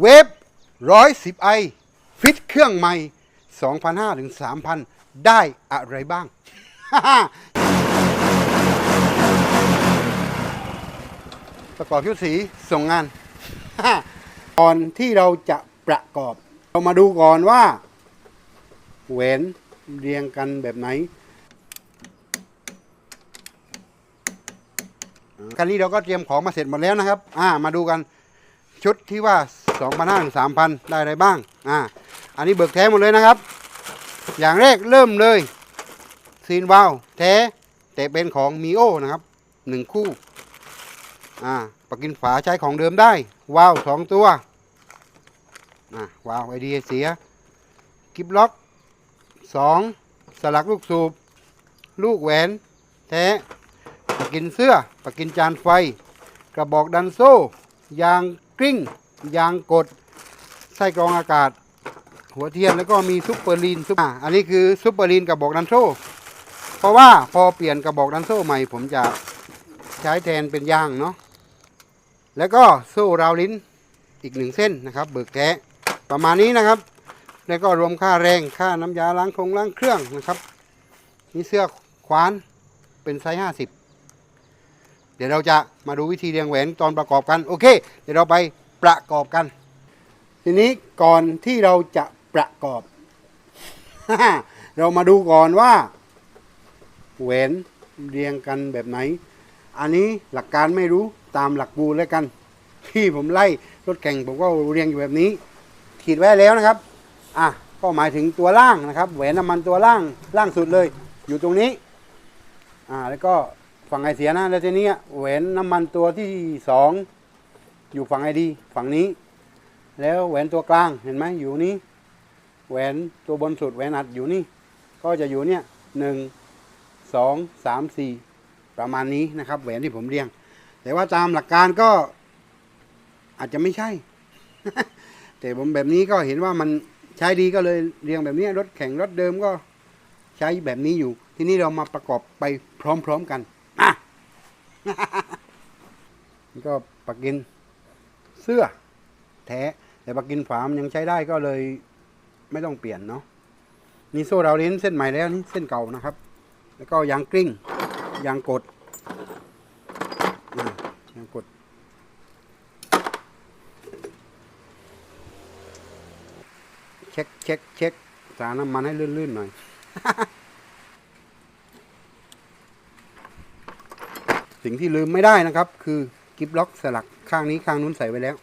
เวฟร้อยสิบไอฟิตเครื่องใหม่ 2,500ถึง3,000 ได้อะไรบ้าง ประกอบชุดสีส่งงาน ก่อนที่เราจะประกอบ เรามาดูก่อนว่า แหวนเรียงกันแบบไหนคันนี้เราก็เตรียมของมาเสร็จหมดแล้วนะครับ อ่า มาดูกัน ชุดที่ว่า2 5 0 0ถึง3,000 ได้อะไรบ้าง อ่า อันนี้เบิกแท้หมดเลยนะครับ อย่างแรกเริ่มเลย ซีนวาวแท้ แต่เป็นของมีโอนะครับหนึ่งคู่ อ่าปากกินฝาใช้ของเดิมได้ วาวสองตัว อ่าวาวไอเดียเสียกิบล็อกสองสลักลูกสูบ ลูกแหวน แท้ปากกินเสื้อปากกินจานไฟ กระบอกดันโซ่ ยาง กริ้ง ยางกด ไส้กรองอากาศ หัวเทียนแล้วก็มีซุปเปอร์ลีนซุปอันนี้คือซุปเปอร์ลีนกระบอกดันโซ่ เพราะว่าพอเปลี่ยนกระบอกดันโซ่ใหม่ ผมจะใช้แทนเป็นยางเนาะ แล้วก็โซ่ราวลิ้นอีกหนึ่งเส้นนะครับ เบิกแท้ประมาณนี้นะครับ แล้วก็รวมค่าแรงค่าน้ำยาล้างคงล้างเครื่องนะครับนี่เสื้อควานเป็นไซส์ห้าสิบ เดี๋ยวเราจะมาดูวิธีเรียงแหวนตอนประกอบกันโอเค เดี๋ยวเราไปประกอบกัน ทีนี้ก่อนที่เราจะประกอบ เรามาดูก่อนว่าแหวนเรียงกันแบบไหน อันนี้หลักการไม่รู้ตามหลักบูแล้วกัน ที่ผมไล่รถแข่งผมก็เรียงอยู่แบบนี้ ขีดไว้แล้วนะครับอะก็หมายถึงตัวล่างนะครับแหวนน้ำมันตัวล่างล่างสุดเลย อยู่ตรงนี้อ่าแล้วก็ ฝั่งไอเสียนะแล้วทีนี้แหวนน้ำมันตัวที่สองอยู่ฝั่งไอดีฝั่งนี้ แล้วแหวนตัวกลางเห็นไหมอยู่นี้ แหวนตัวบนสุดแหวนอัดอยู่นี่ ก็จะอยู่เนี่ยหนึ่งสองสามสี่ประมาณนี้นะครับ แหวนที่ผมเรียง แต่ว่าตามหลักการก็อาจจะไม่ใช่ แต่ผมแบบนี้ก็เห็นว่ามันใช้ดีก็เลยเรียงแบบนี้รถแข่งรถเดิมก็ใช้แบบนี้อยู่ ทีนี้เรามาประกอบไปพร้อมๆกัน นี่ก็ปักกินเสื้อ แท้แต่ปักกินฝามนยังใช้ได้ก็เลย ไม่ต้องเปลี่ยนเนาะนี่โซ่เราวลิ้นเส้นใหม่แล้วนี่เส้นเก่านะครับ แล้วก็ยางกลิ้งยางกดยางกดเช็คเช็คเช็คสารน้ำมันให้ลื่นๆหน่อย สิ่งที่ลืมไม่ได้นะครับ คือกิฟล็อกสลักข้างนี้ข้างนู้นใส่ไว้แล้ว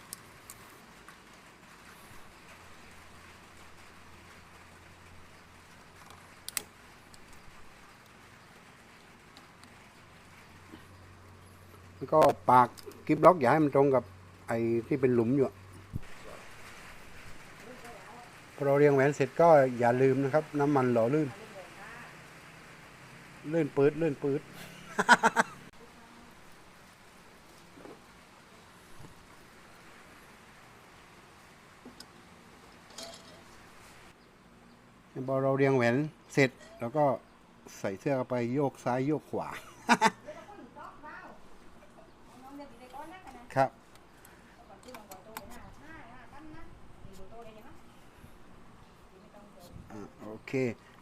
แล้วก็ปากกิฟล็อกอย่าให้มันตรงกับไอ้ที่เป็นหลุมอยู่พอเราเรียงแหวนเสร็จก็อย่าลืมนะครับ น้ำมันหล่อลื่น ลื่นปืดลื่นปืด พอเราเรียงแหวนเสร็จแล้วก็ใส่เสื้อไปโยกซ้ายโยกขวา ครับ โอเค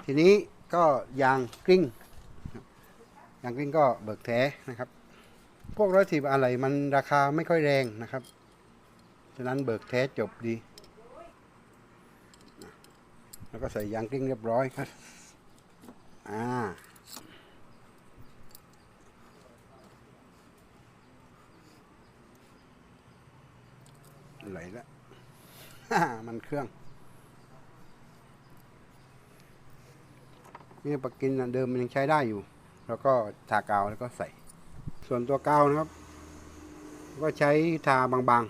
ทีนี้ก็ยางกลิ้งยางกลิ้งก็เบิกแท้นะครับ พวกร้อยสิบอะไรมันราคาไม่ค่อยแรงนะครับ ฉะนั้นเบิกแท้จบดี แล้วก็ใส่ยางกิ้งเรียบร้อยครับ อ่า ไหลแล้วมันเครื่อง นี่ปากกินนะเดิมมันยังใช้ได้อยู่ แล้วก็ทากาวแล้วก็ใส่ ส่วนตัวกาวนะครับ ก็ใช้ทาบาง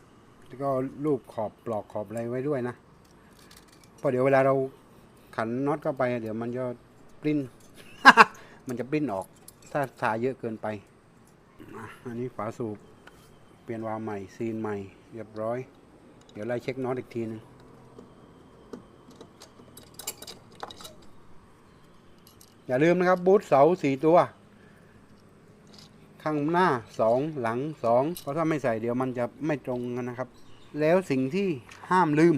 ๆ แล้วก็รูปขอบปลอกขอบอะไรไว้ด้วยนะ เพราะเดี๋ยวเวลาเราขันน็อตเข้าไป เดี๋ยวมันจะปริ้น มันจะปริ้นออก ถ้าทาเยอะเกินไป อันนี้ฝาสูบ เปลี่ยนวาล์วใหม่ ซีนใหม่ เรียบร้อย เดี๋ยวไล่เช็คน็อตอีกทีหนึงอย่าลืมนะครับบูทเสาสี่ตัว ข้างหน้าสองหลังสองเพราะถ้าไม่ใส่เดี๋ยวมันจะไม่ตรงกันนะครับ แล้วสิ่งที่ห้ามลืม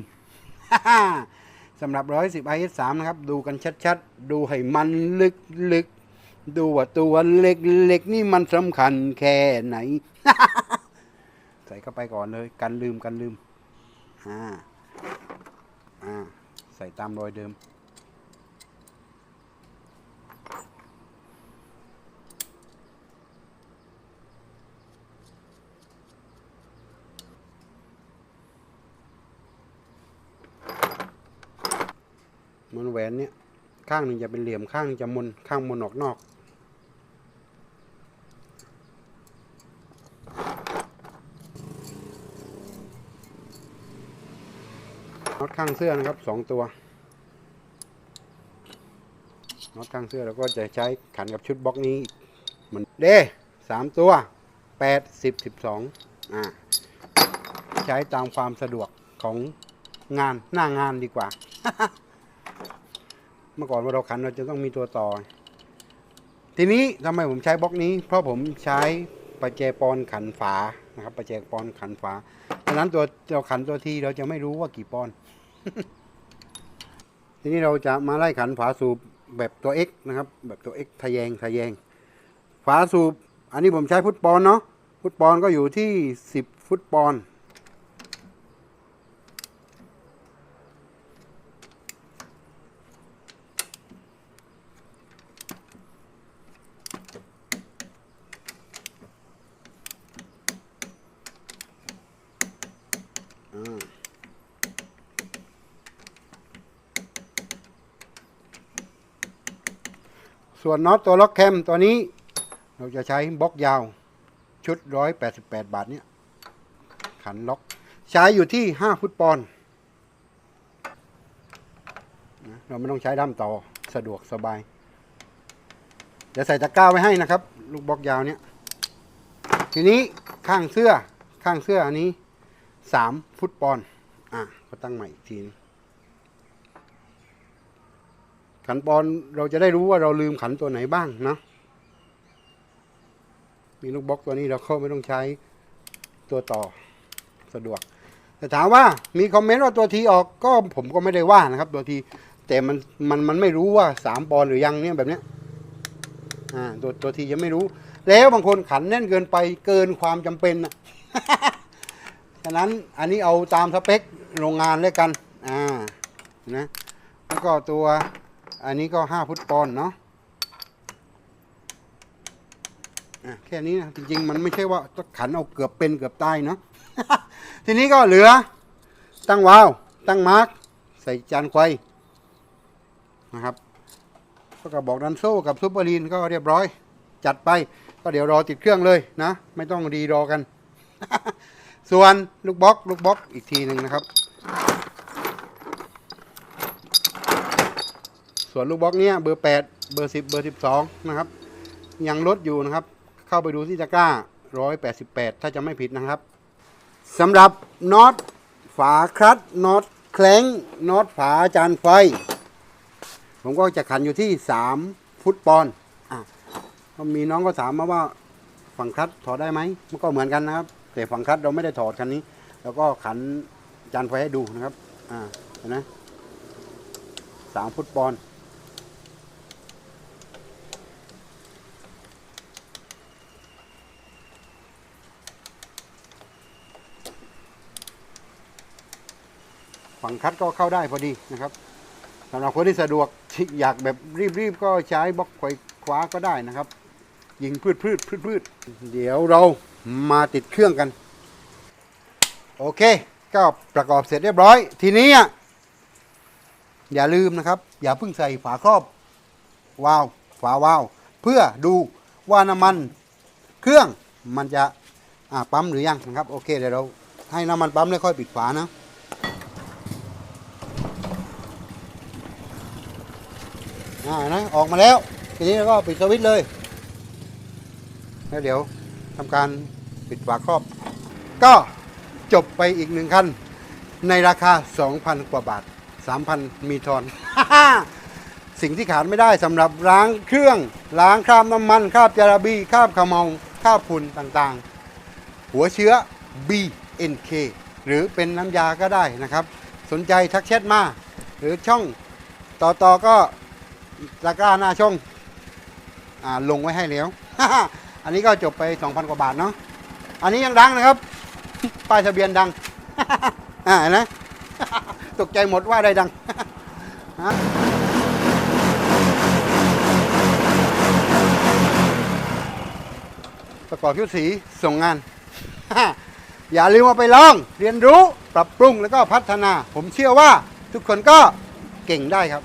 สำหรับ 110 IS 3 นะครับ ดูกันชัดๆ ดูให้มันลึกๆ ดูว่าตัวเล็กๆ นี่มันสำคัญแค่ไหน ใส่เข้าไปก่อนเลย กันลืมกันลืม อ่า อ่า ใส่ตามรอยเดิม เหมันแหวนเนี่ย ข้างหนึ่งจะเป็นเหลี่ยมข้างจะมนข้างมนออกนอก น็อตข้างเสื้อนะครับสองตัว น็อตข้างเสื้อเราก็จะใช้ขันกับชุดบล็อกนี้เหมือนเด้สามตัวแปดสิบสิบสองอ่าใช้ตามความสะดวกของงานหน้างานดีกว่า มื่อก่อนเวลาเราขันเราจะต้องมีตัวต่อ ทีนี้ทำไมผมใช้บล็อกนี้ เพราะผมใช้ประแจปอนขันฝานะครับประแจปอนขันฝาดังนั้นตัวเราขันตัวที่เราจะไม่รู้ว่ากี่ปอน ทีนี้เราจะมาไล่ขันฝาสูบแบบตัว X นะครับ แบบตัว X ทะแยงทะแยง ฝาสูบ อันนี้ผมใช้ฟุตปอนเนาะฟุตปอนก็อยู่ที่ 10 ฟุตปอนด์ ส่วนน็อตตัวล็อกแคมตัวนี้ เราจะใช้บล็อกยาวชุด 188 บาทเนี่ยขันล็อกใช้อยู่ที่ 5 ฟุตปอนเราไม่ต้องใช้ด้ามต่อสะดวกสบาย เดี๋ยวใส่ตะกร้าไว้ให้นะครับ ลูกบล็อกยาวเนี่ย ทีนี้ข้างเสื้อข้างเสื้ออันนี้ 3 ฟุตปอนอะก็ตั้งใหม่อีกทีนึง ขันปอนเราจะได้รู้ว่าเราลืมขันตัวไหนบ้างนะมีลูกบล็อกตัวนี้เราเข้าไม่ต้องใช้ตัวต่อสะดวก แต่ถามว่ามีคอมเมนต์ว่าตัวทีออกก็ผมก็ไม่ได้ว่านะครับ ตัวทีแต่มันมันมันไม่รู้ว่าสามปอนหรือยังเนี่ยแบบเนี้ยอ่าตัวตัวทียังไม่รู้ แล้วบางคนขันแน่นเกินไปเกินความจำเป็นนะฉะนั้นอันนี้เอาตามสเปคโรงงานเลยกันอ่านะแล้วก็ตัว อันนี้ก็ห้าฟุตปอนเนาะแค่นี้นะจริง ๆ มันไม่ใช่ว่าขันเอาเกือบเป็นเกือบตายเนาะทีนี้ก็เหลือ ตั้งวาวตั้งมาร์กใส่จานควายนะครับก็กระบอกดันโซ่กับซุปเปอร์ลีนก็เรียบร้อย จัดไปก็เดี๋ยวรอติดเครื่องเลยนะ ไม่ต้องรีรอกัน ส่วนลูกบล็อกลูกบล็อกอีกทีหนึ่งนะครับ ส่วนลูกบล็อกเนี้ยเบอร์ 8 เบอร์ 10 เบอร์ 12 นะครับ ยังลดอยู่นะครับ เข้าไปดูที่ตะกร้า 188 ถ้าจะไม่ผิดนะครับสำหรับน็อตฝาคลัตน็อตแคล้งน็อตฝาจานไฟ ผมก็จะขันอยู่ที่ 3 ฟุตปอนด์อะมีน้องก็ถามมาว่าฝั่งคลัตถอดได้ไหมมันก็เหมือนกันนะครับ แต่ฝั่งคลัตเราไม่ได้ถอดคันนี้ แล้วก็ขันจานไฟให้ดูนะครับ อ่าเห็นไหมสามฟุตปอน ฝั่งคัดก็เข้าได้พอดีนะครับสำหรับคนที่สะดวกอยากแบบรีบๆก็ใช้บล็อกไขคว้าก็ได้นะครับ ยิงพืดพืดพืดพืดเดี๋ยวเรามาติดเครื่องกัน โอเค ก็ประกอบเสร็จเรียบร้อย ทีนี้อย่าลืมนะครับ อย่าเพิ่งใส่ฝาครอบวาล์วฝาวาล์วเพื่อดูว่าน้ำมันเครื่องมันจะปั๊มหรือยังนะครับ โอเคเดี๋ยวเราให้น้ำมันปั๊มแล้วค่อยปิดฝานะ อ่านะออกมาแล้ว ทีนี้เราก็ปิดสวิตช์เลย แล้วเดี๋ยวทำการปิดฝาครอบ ก็จบไปอีกหนึ่งคัน ในราคา 2,000 กว่าบาท 3,000 มีทอน สิ่งที่ขาดไม่ได้สำหรับล้างเครื่องล้างคราบน้ำมันคราบจาระบีคราบขมเมาคราบฝุ่นต่างๆ หัวเชื้อ BNK หรือเป็นน้ำยาก็ได้นะครับ สนใจทักแชทมา หรือช่องต่อต่อก็ ตะกร้าหน้าช่องอ่าลงไว้ให้แล้ว อันนี้ก็จบไป 2,000 กว่าบาทเนาะอันนี้ยังดังนะครับ ป้ายทะเบียนดัง อ่าเห็นไหมตกใจหมดว่าได้ดังประกอบชุดสีส่งงาน อย่าลืมเอาไปลอง เรียนรู้ปรับปรุงแล้วก็พัฒนา ผมเชื่อว่าทุกคนก็เก่งได้ครับ